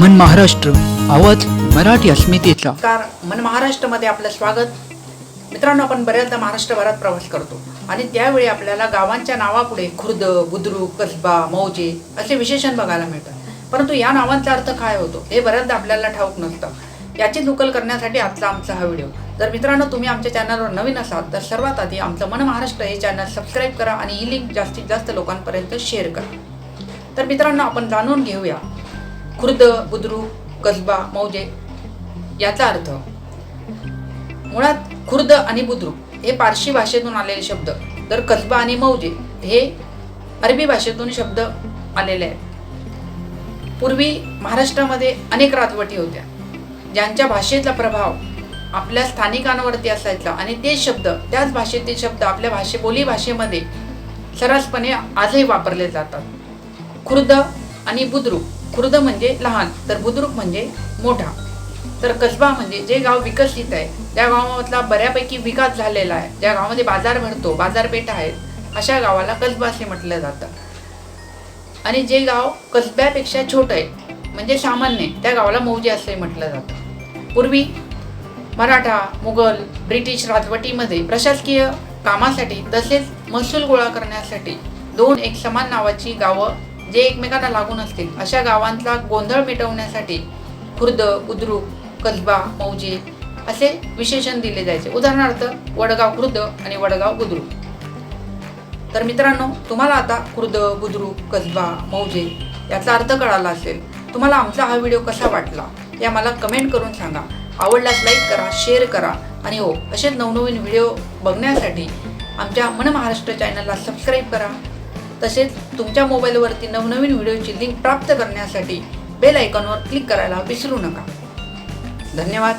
मन महाराष्ट्र आवाज मराठी अस्मितेचा. मन महाराष्ट्रामध्ये आपलं स्वागत. मित्रांनो आपण बऱ्याचदा महाराष्ट्रभरात प्रवास करतो. आणि त्यावेळी आपल्याला गावांच्या नावापुढे खुर्द बुद्रुक कसबा मौजे असे विशेषण बघायला मिळतात. परंतु या नावांचा अर्थ काय होतो हे बऱ्याचदा आपल्याला ठाऊक नसतं. याची दुकल करण्यासाठी आजचा आमचा हा व्हिडिओ. जर मित्रांनो तुम्ही आमच्या चॅनलवर नवीन असाल तर सर्वात आधी आमचं मन महाराष्ट्र हे चॅनल सबस्क्राईब करा आणि ही लिंक जास्तीत जास्त लोकांपर्यंत शेअर करा. तर मित्रांनो आपण जाणून घेऊया खुर्द बुद्रुक कसबा मौजे याचा अर्थ मुळात खुर्द आणि बुद्रुक हे पारशी भाषेतून आलेले शब्द. तर कसबा आणि मौजे हे अरबी भाषेतून शब्द आलेले आहेत. पूर्वी महाराष्ट्रामध्ये अनेक राजवटी होत्या. ज्यांच्या भाषेचा प्रभाव आपल्या स्थानिकांवरती असायचा आणि ते शब्द त्याच भाषेतील शब्द आपल्या भाषे बोली भाषेमध्ये सरसपणे आजही वापरले जातात. खुर्द आणि बुद्रुक खुर्द म्हणजे लहान तर बुद्रुक म्हणजे मोठा. तर कसबा म्हणजे जे गाव विकसित आहे त्या गावामधला बऱ्यापैकी विकास झालेला आहे. ज्या गावामध्ये बाजार भरतो बाजारपेठ आहेत अशा गावाला कसबा असे म्हटलं जातं. आणि जे गाव कसब्यापेक्षा छोटं आहे म्हणजे सामान्य त्या गावाला मौजे असे म्हटलं जातं. पूर्वी मराठा मुघल ब्रिटिश राजवटीमध्ये प्रशासकीय कामासाठी तसेच महसूल गोळा करण्यासाठी दोन एक समान नावाची गावं जे एकमेकांना लागून असतील अशा गावांतला गोंधळ मिटवण्यासाठी खुर्द बुद्रुक कसबा मौजे असे विशेषण दिले जायचे. उदाहरणार्थ वडगाव खुर्द आणि वडगाव बुद्रुक. तर मित्रांनो तुम्हाला आता खुर्द बुद्रुक कसबा मौजे याचा अर्थ कळाला असेल. तुम्हाला आमचा हा व्हिडिओ कसा वाटला या मला कमेंट करून सांगा. आवडल्यास लाईक करा शेअर करा आणि हो असेच नवनवीन व्हिडिओ बघण्यासाठी आमच्या मन महाराष्ट्र चॅनलला सबस्क्राईब करा. तसेच तुमच्या मोबाईलवरती नवनवीन व्हिडिओची लिंक प्राप्त करण्यासाठी बेल आयकॉनवर क्लिक करायला विसरू नका. धन्यवाद.